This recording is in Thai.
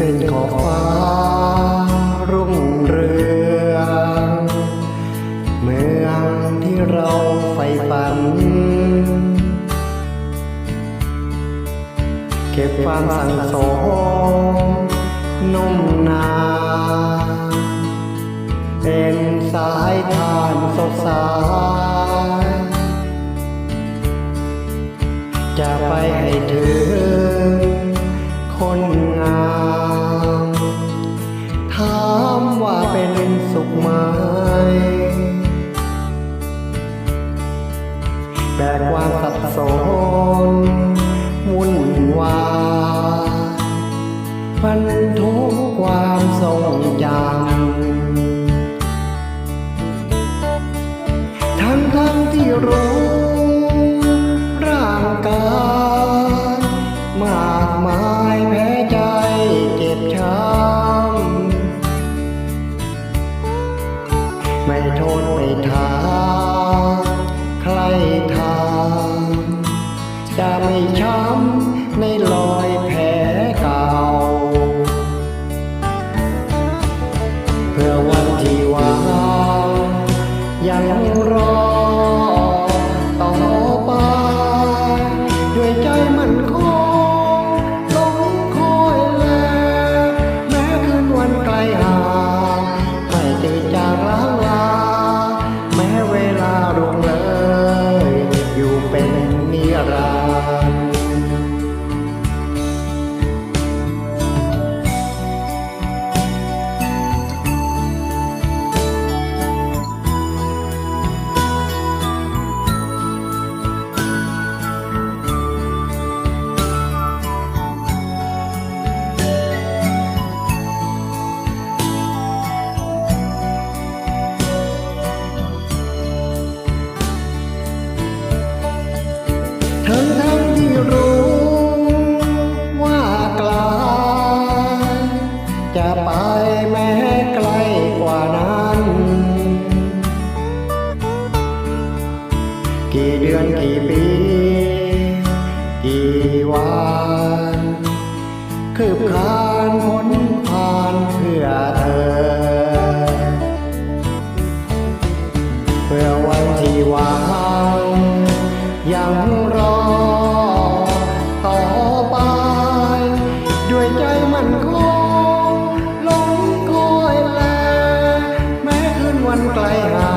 ขอบฟ้ารุ่งเรืองเมืองที่เราใฝ่ฝัน เก็บความสั่งสมนุ่มนานเป็นสายทานสดใสจะไปให้ถึง ถามว่าเป็นสุขไหม แต่ความสับสนวุ่นวายพันทุกความทรงจำทั้งทั้งที่รู้ร่างกาย ยังรอ่รู้ว่าไกลจะไปแม้ไกลกว่านั้น กี่เดือนกี่ปี กี่วันคืบคานพ้นผ่านเพื่อเธอ เพื่อวันที่วางยังันไกลหา